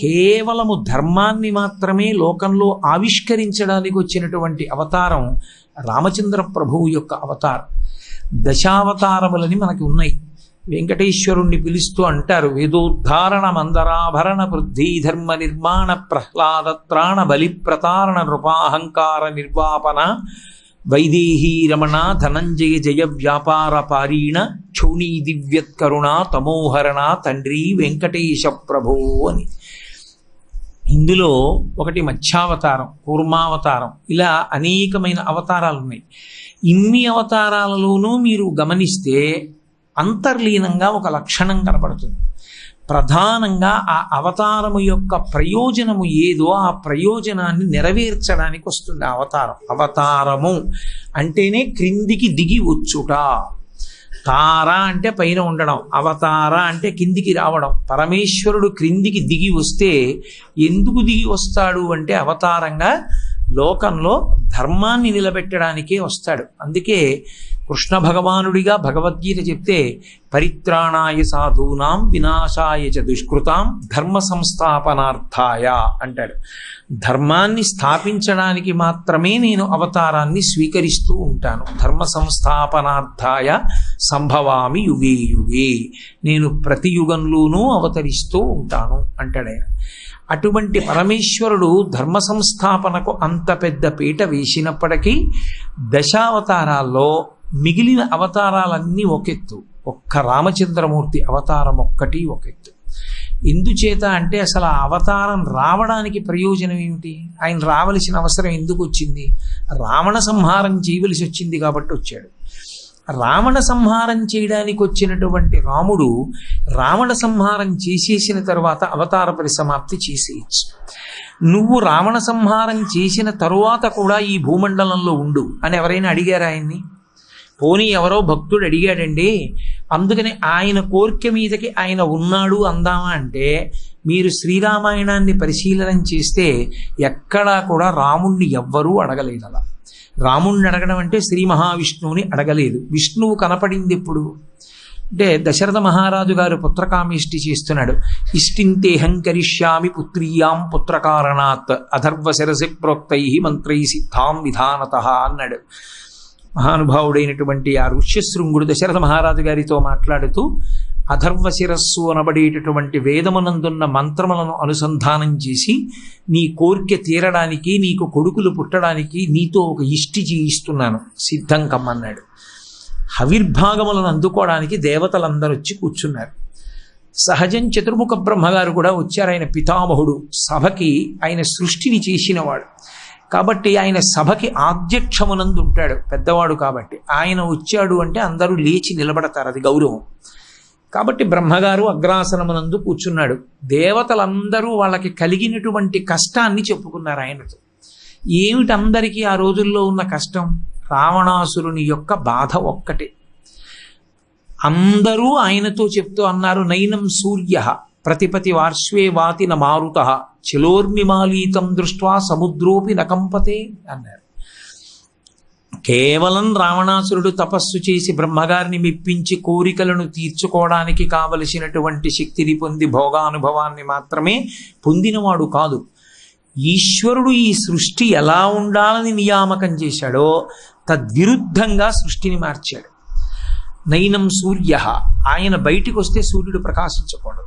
కేవలము ధర్మాన్ని మాత్రమే లోకంలో ఆవిష్కరించడానికి వచ్చినటువంటి అవతారం రామచంద్ర ప్రభువు యొక్క అవతారం. దశావతారములని మనకి ఉన్నాయి. వెంకటేశ్వరుణ్ణి పిలుస్తూ అంటారు వేదోద్ధారణ మందరాభరణ వృద్ధి ధర్మ నిర్మాణ ప్రహ్లాద త్రాణ బలి ప్రతారణ నృపాహంకార నిర్వాపన వైదేహీ రమణ ధనంజయ జయ వ్యాపార పారీణ క్షోణీ దివ్యత్కరుణ తమోహరణ తండ్రి వెంకటేశ ప్రభో అని. ఇందులో ఒకటి మత్స్యావతారం కూర్మావతారం. ఇలా అనేకమైన అవతారాలు ఉన్నాయి ఇన్ని అవతారాలలోనూ మీరు గమనిస్తే అంతర్లీనంగా ఒక లక్షణం కనపడుతుంది ప్రధానంగా ఆ అవతారము యొక్క ప్రయోజనము ఏదో ఆ ప్రయోజనాన్ని నెరవేర్చడానికి వస్తుంది అవతారం. అవతారము అంటేనే క్రిందికి దిగి వచ్చుట. తార అంటే పైన ఉండడం అవతార అంటే కిందికి రావడం. పరమేశ్వరుడు క్రిందికి దిగి వస్తే ఎందుకు దిగి వస్తాడు అంటే అవతారంగా లోకంలో ధర్మాన్ని నిలబెట్టడానికే వస్తాడు. అందుకే కృష్ణ భగవానుడిగా భగవద్గీత చెప్తే పరిత్రాణాయ సాధూనాం వినాశాయ చ దుష్కృతాం ధర్మ సంస్థాపనార్థాయ అంటాడు. ధర్మాన్ని స్థాపించడానికి మాత్రమే నేను అవతారాన్ని స్వీకరిస్తూ ఉంటాను. ధర్మ సంస్థాపనార్థాయ సంభవామి యుగే యుగే. నేను ప్రతి యుగంలోనూ అవతరిస్తూ ఉంటాను అంటాడు ఆయన. అటువంటి పరమేశ్వరుడు ధర్మ సంస్థాపనకు అంత పెద్ద పీట వేసినప్పటికీ దశావతారాల్లో మిగిలిన అవతారాలన్నీ ఒకెత్తు. ఒక్క రామచంద్రమూర్తి అవతారం ఒక్కటి ఒకెత్తు. ఎందుచేత అంటే అసలు ఆ అవతారం రావడానికి ప్రయోజనం ఏమిటి? ఆయన రావలసిన అవసరం ఎందుకు వచ్చింది రావణ సంహారం చేయవలసి వచ్చింది కాబట్టి వచ్చాడు. రావణ సంహారం చేయడానికి వచ్చినటువంటి రాముడు రావణ సంహారం చేసేసిన తర్వాత అవతార పరిసమాప్తి చేసేయచ్చు. నువ్వు రావణ సంహారం చేసిన తరువాత కూడా ఈ భూమండలంలో ఉండు అని ఎవరైనా అడిగారు ఆయన్ని? పోనీ ఎవరో భక్తుడు అడిగాడండి అందుకని ఆయన కోరిక మీదకి ఆయన ఉన్నాడు అందామా అంటే మీరు శ్రీరామాయణాన్ని పరిశీలన చేస్తే ఎక్కడా కూడా రాముణ్ణి ఎవ్వరూ అడగలేదు అలా రాముణ్ణి అడగడం అంటే శ్రీ మహావిష్ణువుని అడగలేదు. విష్ణువు కనపడింది ఎప్పుడు? అంటే దశరథ మహారాజు గారు పుత్రకామిష్టి చేస్తున్నాడు. ఇష్టింతేహం కరిష్యామి పుత్రీయాం పుత్రకారణాత్ అధర్వ శిరసి ప్రోక్తై మంత్రై సిద్ధాం విధానత అన్నాడు. మహానుభావుడైనటువంటి ఆ ఋష్యశృంగుడు దశరథ మహారాజు గారితో మాట్లాడుతూ అధర్వ శిరస్సు అనబడేటటువంటి వేదమునందున్న మంత్రములను అనుసంధానం చేసి నీ కోరిక తీరడానికి నీకు కొడుకులు పుట్టడానికి నీతో ఒక ఇష్టి చేయిస్తున్నాను. సిద్ధం కమ్మన్నాడు. హవిర్భాగములను అందుకోవడానికి దేవతలందరూ వచ్చి కూర్చున్నారు. సహజం చతుర్ముఖ బ్రహ్మగారు కూడా వచ్చారు. ఆయన పితామహుడు సభకి ఆయన సృష్టిని చేసినవాడు. కాబట్టి ఆయన సభకి ఆధ్యక్షమునందు ఉంటాడు పెద్దవాడు కాబట్టి. ఆయన వచ్చాడు అంటే అందరూ లేచి నిలబడతారు. అది గౌరవం. కాబట్టి బ్రహ్మగారు అగ్రాసనమునందు కూర్చున్నాడు. దేవతలందరూ వాళ్ళకి కలిగినటువంటి కష్టాన్ని చెప్పుకున్నారు ఆయనతో. ఏమిటందరికీ ఆ రోజుల్లో ఉన్న కష్టం? రావణాసురుని యొక్క బాధ ఒక్కటే. అందరూ ఆయనతో చెప్తూ అన్నారు నైనం సూర్య ప్రతిపతి వార్ష్వే వాతిన మారుత చిలోర్మిమాలీతం దృష్ట్వా సముద్రోపి నకంపతే అన్నారు. కేవలం రావణాసురుడు తపస్సు చేసి బ్రహ్మగారిని మెప్పించి కోరికలను తీర్చుకోవడానికి కావలసినటువంటి శక్తిని పొంది భోగానుభవాన్ని మాత్రమే పొందినవాడు కాదు. ఈశ్వరుడు ఈ సృష్టి ఎలా ఉండాలని నియామకం చేశాడో తద్విరుద్ధంగా సృష్టిని మార్చాడు. నైనం సూర్య ఆయన బయటికి వస్తే సూర్యుడు ప్రకాశించకూడదు.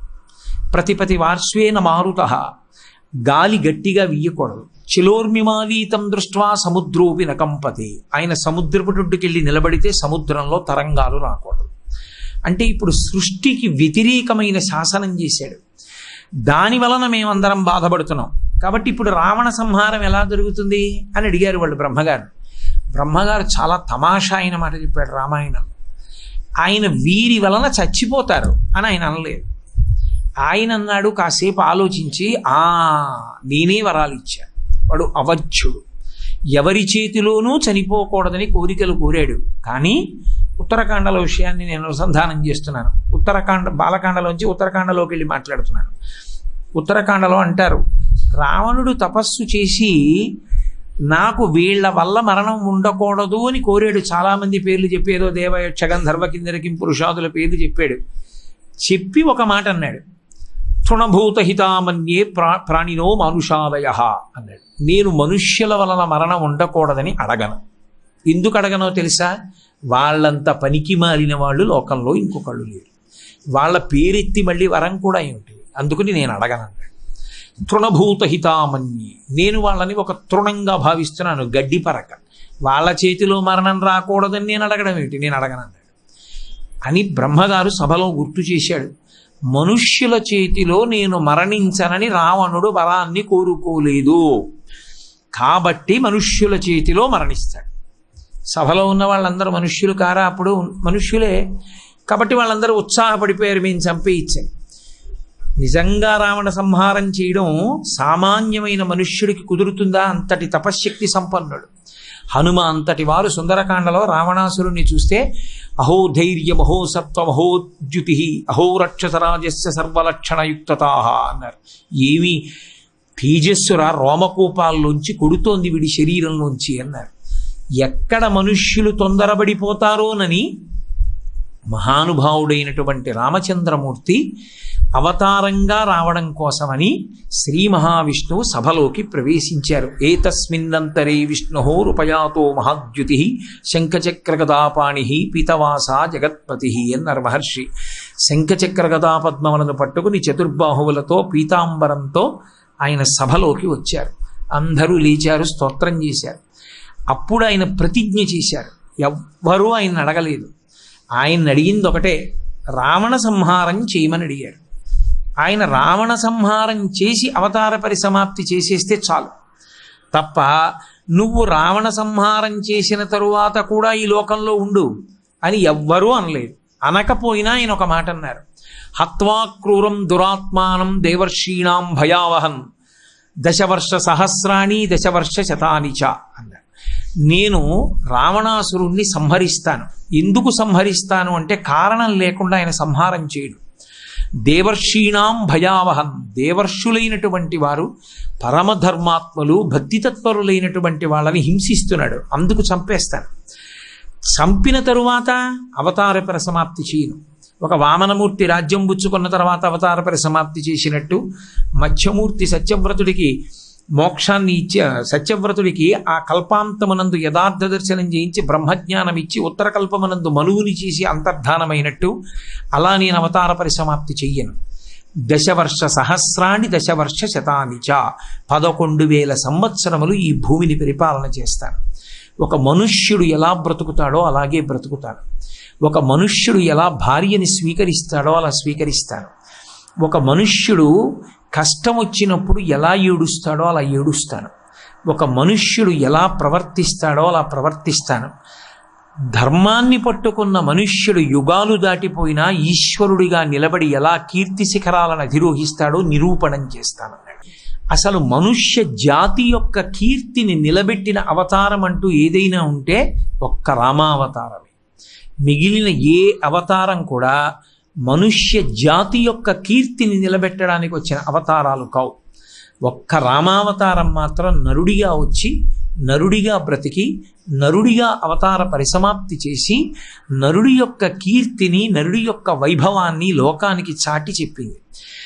ప్రతిపతి వార్ష్వేన మారుత గాలి గట్టిగా వీయకూడదు. చిలోర్మిమాలీతం దృష్ట్వా సముద్రోపి నకంపతి. ఆయన సముద్రపుటుకెళ్ళి నిలబడితే సముద్రంలో తరంగాలు రాకూడదు. అంటే ఇప్పుడు సృష్టికి వ్యతిరేకమైన శాసనం చేశాడు. దాని వలన మేమందరం బాధపడుతున్నాం. కాబట్టి ఇప్పుడు రావణ సంహారం ఎలా జరుగుతుంది అని అడిగారు వాళ్ళు బ్రహ్మగారు. బ్రహ్మగారు చాలా తమాషా అయిన మాట చెప్పాడు రామాయణం ఆయన వీరి వలన చచ్చిపోతారు అని ఆయన అనలేదు. ఆయన అన్నాడు కాసేపు ఆలోచించి ఆ నేనే వరాలు ఇచ్చాను. వాడు అవధ్యుడు ఎవరి చేతిలోనూ చనిపోకూడదని కోరికలు కోరాడు. కానీ ఉత్తరాఖండల విషయాన్ని నేను అనుసంధానం చేస్తున్నాను. ఉత్తరాఖండ బాలకాండలోంచి ఉత్తరాఖండలోకి వెళ్ళి మాట్లాడుతున్నాను. ఉత్తరాఖండలో అంటారు రావణుడు తపస్సు చేసి నాకు వీళ్ళ వల్ల మరణం ఉండకూడదు అని కోరాడు. చాలామంది పేర్లు చెప్పేదో దేవయక్షగం ధర్వ కిందరకి పురుషాదుల పేర్లు చెప్పాడు. చెప్పి ఒక మాట అన్నాడు. తృణభూతహితామన్యే ప్రా ప్రాణినో మానుషాదయ అన్నాడు. నేను మనుష్యుల వలన మరణం ఉండకూడదని అడగను. ఎందుకు అడగనో తెలుసా? వాళ్ళంత పనికి మారిన వాళ్ళు లోకంలో ఇంకొకళ్ళు లేరు. వాళ్ళ పేరెత్తి మళ్ళీ వరం కూడా ఏమిటి? అందుకని నేను అడగనన్నాడు తృణభూతహితామన్యే. నేను వాళ్ళని ఒక తృణంగా భావిస్తున్నాను గడ్డి పరక. వాళ్ళ చేతిలో మరణం రాకూడదని నేను అడగడం ఏమిటి? నేను అడగనన్నాడు అని బ్రహ్మగారు సభలో గుర్తు చేశాడు. మనుష్యుల చేతిలో నేను మరణించనని రావణుడు వరాన్ని కోరుకోలేదు. కాబట్టి మనుష్యుల చేతిలో మరణిస్తాడు. సభలో ఉన్న వాళ్ళందరూ మనుష్యులు కారా? అప్పుడు మనుష్యులే. కాబట్టి వాళ్ళందరూ ఉత్సాహపడిపోయారు మేము చంపేయించాం. నిజంగా రావణ సంహారం చేయడం సామాన్యమైన మనుష్యుడికి కుదురుతుందా? అంతటి తపశ్శక్తి సంపన్నుడు. హనుమ అంతటి వారు సుందరకాండలో రావణాసురుణ్ణి చూస్తే అహో ధైర్యం అహో సత్వం అహో రక్షసరాజస్య అన్నారు. ఏమి తేజస్సురా రోమకూపాల్లోంచి కొడుతోంది వీడి శరీరంలోంచి అన్నారు. ఎక్కడ మనుష్యులు తొందరపడిపోతారోనని మహానుభావుడైనటువంటి రామచంద్రమూర్తి అవతారంగా రావడం కోసమని శ్రీ మహావిష్ణువు సభలోకి ప్రవేశించారు. ఏతస్మిన్నంతరే విష్ణు రూపయాతో మహాద్యుతి శంఖచక్రగదాపాణి పీతవాస జగత్పతి అన్నారు మహర్షి. శంఖచక్రగదాపద్మములను పట్టుకుని చతుర్బాహువులతో పీతాంబరంతో ఆయన సభలోకి వచ్చారు. అందరూ లేచారు స్తోత్రం చేశారు. అప్పుడు ఆయన ప్రతిజ్ఞ చేశారు. ఎవ్వరూ ఆయన అడగలేదు. ఆయన అడిగింది ఒకటే రావణ సంహారం చేయమని అడిగాడు. ఆయన రావణ సంహారం చేసి అవతార పరిసమాప్తి చేసేస్తే చాలు. తప్ప నువ్వు రావణ సంహారం చేసిన తరువాత కూడా ఈ లోకంలో ఉండు అని ఎవ్వరూ అనలేదు. అనకపోయినా ఆయన ఒక మాట అన్నారు. హత్వాక్రూరం దురాత్మానం దేవర్షీణాం భయావహం. దశవర్ష సహస్రాణి దశవర్ష శతాని చ అన్నాడు నేను రావణాసురుణ్ణి సంహరిస్తాను. ఎందుకు సంహరిస్తాను అంటే కారణం లేకుండా ఆయన సంహారం చేయడు. దేవర్షీణాం భయావహం. దేవర్షులైనటువంటి వారు పరమధర్మాత్మలు భక్తితత్పరులైనటువంటి వాళ్ళని హింసిస్తున్నాడు. అందుకు చంపేస్తాను. చంపిన తరువాత అవతార పరిసమాప్తి చేయను. ఒక వామనమూర్తి రాజ్యం పుచ్చుకున్న తర్వాత అవతార పరిసమాప్తి చేసినట్టు మత్స్యమూర్తి సత్యవ్రతుడికి మోక్షాన్ని ఇచ్చి సత్యవ్రతుడికి ఆ కల్పాంతమునందు యథార్థ దర్శనం చేయించి బ్రహ్మజ్ఞానం ఇచ్చి ఉత్తర కల్పమునందు మనువుని చేసి అంతర్ధానమైనట్టు అలా నేను అవతార పరిసమాప్తి చెయ్యను. దశవర్ష సహస్రాన్ని దశవర్ష శతాని చ పదకొండు వేల సంవత్సరములు ఈ భూమిని పరిపాలన చేస్తాను. ఒక మనుష్యుడు ఎలా బ్రతుకుతాడో అలాగే బ్రతుకుతాడు ఒక మనుష్యుడు ఎలా భార్యని స్వీకరిస్తాడో అలా స్వీకరిస్తాను. ఒక మనుష్యుడు కష్టం వచ్చినప్పుడు ఎలా ఏడుస్తాడో అలా ఏడుస్తాను ఒక మనుష్యుడు ఎలా ప్రవర్తిస్తాడో అలా ప్రవర్తిస్తాను ధర్మాన్ని పట్టుకున్న మనుష్యుడు యుగాలు దాటిపోయినా ఈశ్వరుడిగా నిలబడి ఎలా కీర్తి శిఖరాలను అధిరోహిస్తాడో నిరూపణం చేస్తానన్నాడు అసలు మనుష్య జాతి యొక్క కీర్తిని నిలబెట్టిన అవతారం అంటూ ఏదైనా ఉంటే ఒక్క రామావతారమే. మిగిలిన ఏ అవతారం కూడా మనుష్య జాతి యొక్క కీర్తిని నిలబెట్టడానికి వచ్చిన అవతారాలు కావు. ఒక్క రామావతారం మాత్రం నరుడిగా వచ్చి నరుడిగా బ్రతికి నరుడిగా అవతార పరిసమాప్తి చేసి నరుడి యొక్క కీర్తిని నరుడి యొక్క వైభవాన్ని లోకానికి చాటి చెప్పింది.